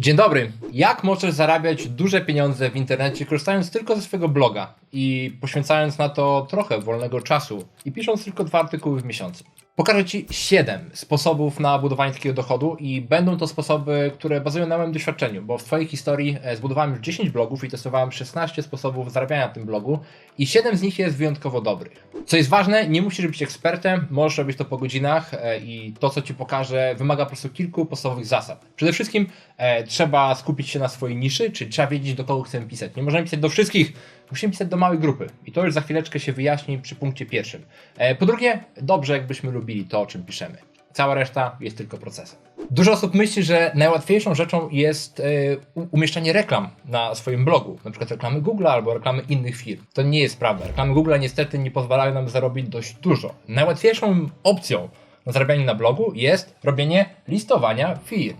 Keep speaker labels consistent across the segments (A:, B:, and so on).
A: Dzień dobry. Jak możesz zarabiać duże pieniądze w internecie, korzystając tylko ze swojego bloga i poświęcając na to trochę wolnego czasu i pisząc tylko dwa artykuły w miesiącu? Pokażę Ci 7 sposobów na budowanie takiego dochodu i będą to sposoby, które bazują na moim doświadczeniu, bo w Twojej historii e, zbudowałem już 10 blogów i testowałem 16 sposobów zarabiania na tym blogu i 7 z nich jest wyjątkowo dobrych. Co jest ważne, nie musisz być ekspertem, możesz robić to po godzinach e, i to, co Ci pokażę, wymaga po prostu kilku podstawowych zasad. Przede wszystkim e, trzeba skupić się na swojej niszy, czyli trzeba wiedzieć, do kogo chcemy pisać. Nie możemy pisać do wszystkich, musimy pisać do małej grupy. I to już za chwileczkę się wyjaśni przy punkcie pierwszym. E, po drugie, dobrze, jakbyśmy lubili to, o czym piszemy. Cała reszta jest tylko procesem. Dużo osób myśli, że najłatwiejszą rzeczą jest e, umieszczanie reklam na swoim blogu, na przykład reklamy Google albo reklamy innych firm. To nie jest prawda. Reklamy Google niestety nie pozwalają nam zarobić dość dużo. Najłatwiejszą opcją na zarabianie na blogu jest robienie listowania firm.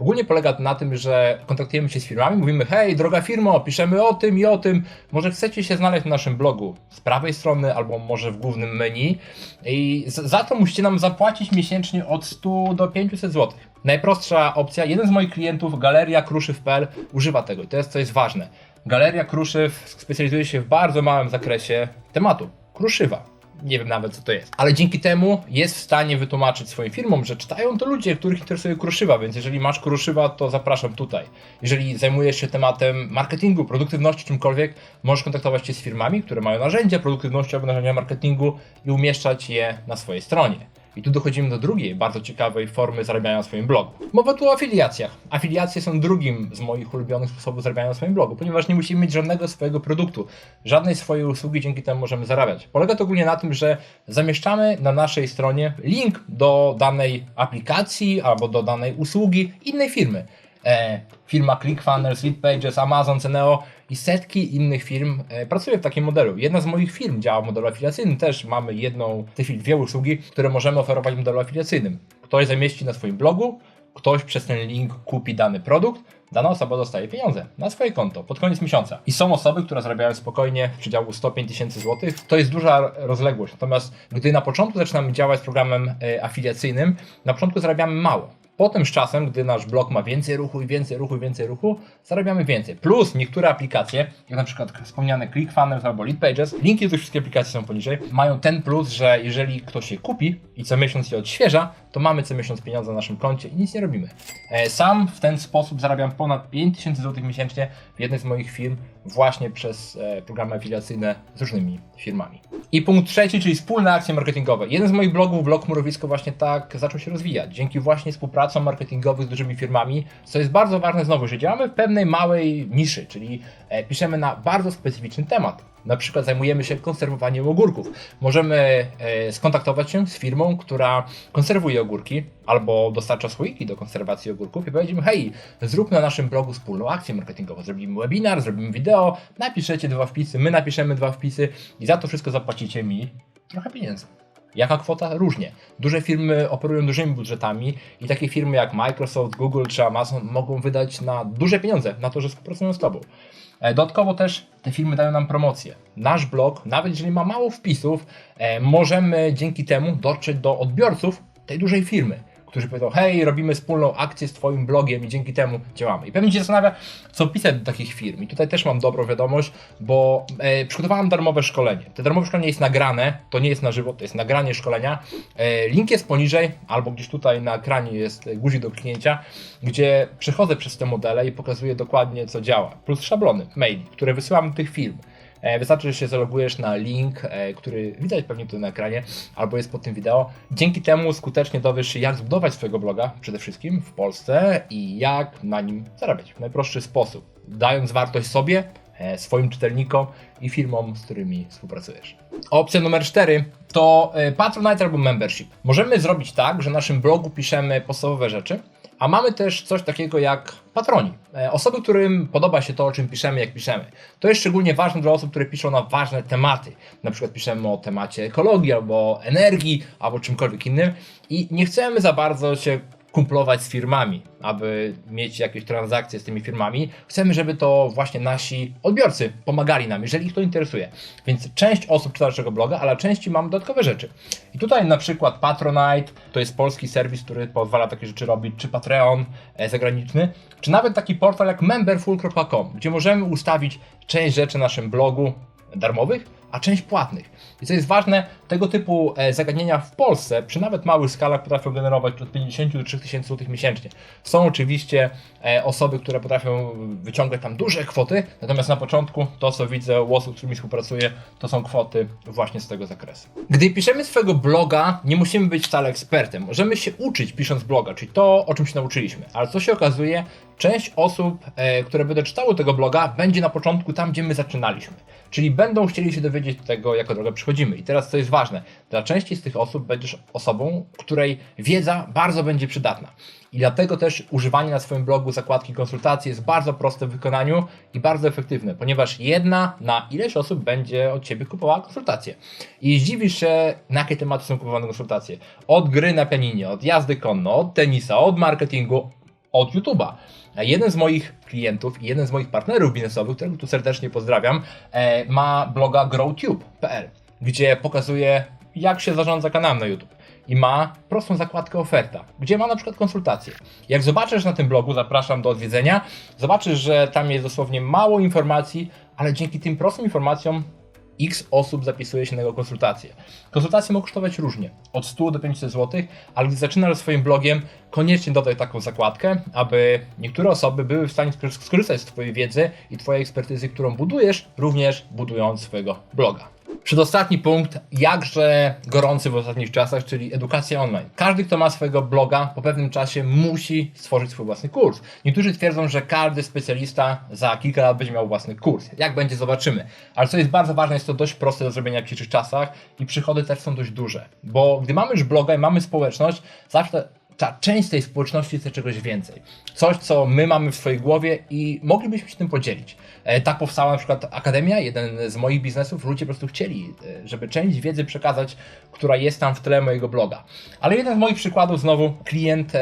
A: Ogólnie polega to na tym, że kontaktujemy się z firmami, mówimy: Hej, droga firmo, piszemy o tym i o tym. Może chcecie się znaleźć na naszym blogu z prawej strony, albo może w głównym menu. I za to musicie nam zapłacić miesięcznie od 100 do 500 zł. Najprostsza opcja, jeden z moich klientów, Galeria Kruszyw.pl, używa tego i to jest co jest ważne. Galeria Kruszyw specjalizuje się w bardzo małym zakresie tematu kruszywa nie wiem nawet co to jest. Ale dzięki temu jest w stanie wytłumaczyć swoim firmom, że czytają to ludzie, których interesuje kruszywa, więc jeżeli masz kruszywa, to zapraszam tutaj. Jeżeli zajmujesz się tematem marketingu, produktywności, czymkolwiek, możesz kontaktować się z firmami, które mają narzędzia produktywności albo narzędzia marketingu i umieszczać je na swojej stronie. I tu dochodzimy do drugiej, bardzo ciekawej formy zarabiania na swoim blogu. Mowa tu o afiliacjach. Afiliacje są drugim z moich ulubionych sposobów zarabiania na swoim blogu, ponieważ nie musimy mieć żadnego swojego produktu, żadnej swojej usługi, dzięki temu możemy zarabiać. Polega to ogólnie na tym, że zamieszczamy na naszej stronie link do danej aplikacji albo do danej usługi innej firmy. E, firma ClickFunnels, Leadpages, Amazon, Ceneo i setki innych firm e, pracuje w takim modelu. Jedna z moich firm działa w modelu afiliacyjnym, też mamy jedną, dwie usługi, które możemy oferować w modelu afiliacyjnym. Ktoś zamieści na swoim blogu, ktoś przez ten link kupi dany produkt, dana osoba dostaje pieniądze na swoje konto pod koniec miesiąca. I są osoby, które zarabiają spokojnie w przedziału 105 tysięcy złotych. To jest duża rozległość. Natomiast gdy na początku zaczynamy działać z programem e, afiliacyjnym, na początku zarabiamy mało. Potem z czasem, gdy nasz blog ma więcej ruchu i więcej ruchu i więcej ruchu, zarabiamy więcej. Plus niektóre aplikacje, jak na przykład wspomniane ClickFunnels albo Leadpages, linki do wszystkich aplikacji są poniżej, mają ten plus, że jeżeli ktoś je kupi i co miesiąc je odświeża, to mamy co miesiąc pieniądze na naszym koncie i nic nie robimy. E, Sam w ten sposób zarabiam ponad 5000 zł miesięcznie w jednej z moich firm właśnie przez e, programy afiliacyjne z różnymi firmami. I punkt trzeci, czyli wspólne akcje marketingowe. Jeden z moich blogów, blog Murowisko, właśnie tak zaczął się rozwijać. Dzięki właśnie współpracom marketingowych z dużymi firmami, co jest bardzo ważne znowu, że działamy w pewnej małej niszy, czyli e, piszemy na bardzo specyficzny temat. Na przykład zajmujemy się konserwowaniem ogórków. Możemy e, skontaktować się z firmą, która konserwuje ogórki albo dostarcza słoiki do konserwacji ogórków i powiedzieć hej, zrób na naszym blogu wspólną akcję marketingową. Zrobimy webinar, zrobimy wideo, napiszecie dwa wpisy, my napiszemy dwa wpisy i za to wszystko zapłacicie mi trochę pieniędzy. Jaka kwota? Różnie. Duże firmy operują dużymi budżetami i takie firmy jak Microsoft, Google czy Amazon mogą wydać na duże pieniądze na to, że współpracują z Tobą. E, Dodatkowo też te firmy dają nam promocję. Nasz blog, nawet jeżeli ma mało wpisów, e, możemy dzięki temu dotrzeć do odbiorców tej dużej firmy, którzy powiedzą, hej, robimy wspólną akcję z Twoim blogiem i dzięki temu działamy. I pewnie się zastanawia, co pisać do takich firm. I tutaj też mam dobrą wiadomość, bo e, przygotowałem darmowe szkolenie. To darmowe szkolenie jest nagrane, to nie jest na żywo, to jest nagranie szkolenia. E, link jest poniżej, albo gdzieś tutaj na ekranie jest guzik do kliknięcia, gdzie przechodzę przez te modele i pokazuję dokładnie, co działa. Plus szablony, maili, które wysyłam do tych firm. E, Wystarczy, że się zalogujesz na link, e, który widać pewnie tu na ekranie, albo jest pod tym wideo. Dzięki temu skutecznie dowiesz się, jak zbudować swojego bloga, przede wszystkim w Polsce i jak na nim zarabiać w najprostszy sposób, dając wartość sobie, e, swoim czytelnikom i firmom, z którymi współpracujesz. Opcja numer 4 to Patronite albo Membership. Możemy zrobić tak, że na naszym blogu piszemy podstawowe rzeczy, a mamy też coś takiego jak patroni. E, Osoby, którym podoba się to, o czym piszemy, jak piszemy. To jest szczególnie ważne dla osób, które piszą na ważne tematy. Na przykład piszemy o temacie ekologii, albo energii, albo czymkolwiek innym i nie chcemy za bardzo się kumplować z firmami, aby mieć jakieś transakcje z tymi firmami. Chcemy, żeby to właśnie nasi odbiorcy pomagali nam, jeżeli ich to interesuje. Więc część osób czyta naszego bloga, ale części mam dodatkowe rzeczy. I tutaj na przykład Patronite, to jest polski serwis, który pozwala takie rzeczy robić, czy Patreon e, zagraniczny, czy nawet taki portal jak memberful.com, gdzie możemy ustawić część rzeczy na naszym blogu darmowych, a część płatnych. I co jest ważne, tego typu e, zagadnienia w Polsce przy nawet małych skalach potrafią generować od 50 do 3000 zł miesięcznie. Są oczywiście e, osoby, które potrafią wyciągać tam duże kwoty, natomiast na początku to, co widzę u osób, z którymi współpracuję, to są kwoty właśnie z tego zakresu. Gdy piszemy swojego bloga, nie musimy być wcale ekspertem. Możemy się uczyć pisząc bloga, czyli to, o czym się nauczyliśmy. Ale co się okazuje, część osób, e, które będą czytały tego bloga, będzie na początku tam, gdzie my zaczynaliśmy. Czyli będą chcieli się dowiedzieć tego, jako drogę przychodzimy. I teraz co jest ważne, dla części z tych osób będziesz osobą, której wiedza bardzo będzie przydatna. I dlatego też używanie na swoim blogu zakładki konsultacji jest bardzo proste w wykonaniu i bardzo efektywne, ponieważ jedna na ileś osób będzie od Ciebie kupowała konsultacje. I zdziwisz się, na jakie tematy są kupowane konsultacje. Od gry na pianinie, od jazdy konno, od tenisa, od marketingu, od YouTube'a. Jeden z moich klientów i jeden z moich partnerów biznesowych, którego tu serdecznie pozdrawiam, e, ma bloga growtube.pl, gdzie pokazuje, jak się zarządza kanałem na YouTube. I ma prostą zakładkę oferta, gdzie ma na przykład konsultacje. Jak zobaczysz na tym blogu, zapraszam do odwiedzenia, zobaczysz, że tam jest dosłownie mało informacji, ale dzięki tym prostym informacjom X osób zapisuje się na jego konsultacje. Konsultacje mogą kosztować różnie, od 100 do 500 zł, ale gdy zaczynasz swoim blogiem, koniecznie dodaj taką zakładkę, aby niektóre osoby były w stanie skorzystać z Twojej wiedzy i Twojej ekspertyzy, którą budujesz, również budując swojego bloga. Przedostatni punkt, jakże gorący w ostatnich czasach, czyli edukacja online. Każdy, kto ma swojego bloga, po pewnym czasie musi stworzyć swój własny kurs. Niektórzy twierdzą, że każdy specjalista za kilka lat będzie miał własny kurs. Jak będzie, zobaczymy. Ale co jest bardzo ważne, jest to dość proste do zrobienia w dzisiejszych czasach i przychody też są dość duże. Bo gdy mamy już bloga i mamy społeczność, zawsze ta część tej społeczności chce czegoś więcej. Coś, co my mamy w swojej głowie i moglibyśmy się tym podzielić. E, tak powstała na przykład Akademia, jeden z moich biznesów. Ludzie po prostu chcieli, e, żeby część wiedzy przekazać, która jest tam w tle mojego bloga. Ale jeden z moich przykładów, znowu klient e,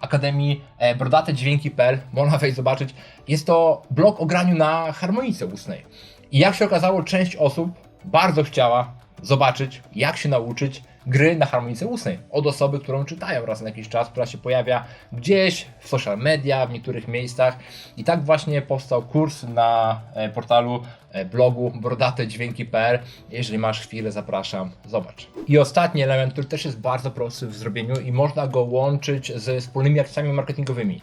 A: Akademii Brodate Dźwięki.pl, można wejść zobaczyć, jest to blog o graniu na harmonice ustnej. I jak się okazało, część osób bardzo chciała zobaczyć, jak się nauczyć gry na harmonice ustnej od osoby, którą czytają raz na jakiś czas, która się pojawia gdzieś w social media, w niektórych miejscach. I tak właśnie powstał kurs na e, portalu e, blogu brodatedźwięki.pl. Jeżeli masz chwilę, zapraszam, zobacz. I ostatni element, który też jest bardzo prosty w zrobieniu i można go łączyć ze wspólnymi akcjami marketingowymi.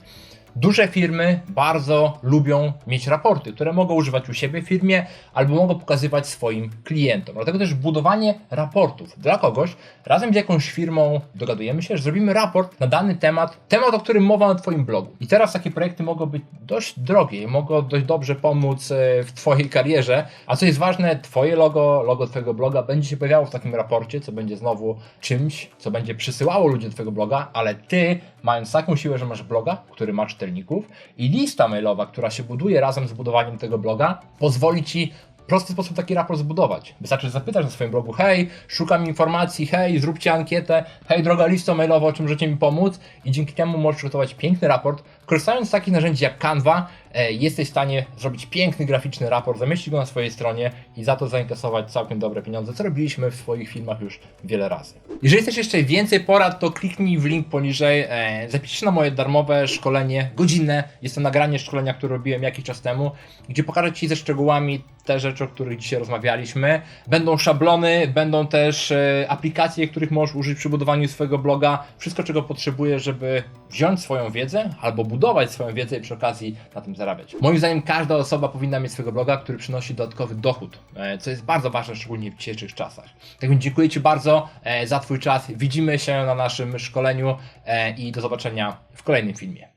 A: Duże firmy bardzo lubią mieć raporty, które mogą używać u siebie w firmie albo mogą pokazywać swoim klientom. Dlatego też budowanie raportów dla kogoś, razem z jakąś firmą dogadujemy się, że zrobimy raport na dany temat, temat, o którym mowa na Twoim blogu. I teraz takie projekty mogą być dość drogie i mogą dość dobrze pomóc e, w Twojej karierze. A co jest ważne, Twoje logo, logo Twojego bloga będzie się pojawiało w takim raporcie, co będzie znowu czymś, co będzie przysyłało ludzi do Twojego bloga, ale Ty, mając taką siłę, że masz bloga, który ma czytelników i lista mailowa, która się buduje razem z budowaniem tego bloga, pozwoli Ci prosty sposób taki raport zbudować. Wystarczy zapytać na swoim blogu, hej, szukam informacji, hej, zróbcie ankietę, hej, droga listo mailowa, o czym możecie mi pomóc i dzięki temu możesz przygotować piękny raport. Korzystając z takich narzędzi jak Canva, e, jesteś w stanie zrobić piękny graficzny raport, zamieścić go na swojej stronie i za to zainkasować całkiem dobre pieniądze, co robiliśmy w swoich filmach już wiele razy. Jeżeli chcesz jeszcze więcej porad, to kliknij w link poniżej, e, zapisz się na moje darmowe szkolenie, godzinne, jest to nagranie szkolenia, które robiłem jakiś czas temu, gdzie pokażę Ci ze szczegółami te rzeczy, o których dzisiaj rozmawialiśmy. Będą szablony, będą też e, aplikacje, których możesz użyć przy budowaniu swojego bloga. Wszystko, czego potrzebujesz, żeby wziąć swoją wiedzę albo budować swoją wiedzę i przy okazji na tym zarabiać. Moim zdaniem każda osoba powinna mieć swojego bloga, który przynosi dodatkowy dochód, e, co jest bardzo ważne, szczególnie w dzisiejszych czasach. Tak więc dziękuję Ci bardzo e, za Twój czas. Widzimy się na naszym szkoleniu e, i do zobaczenia w kolejnym filmie.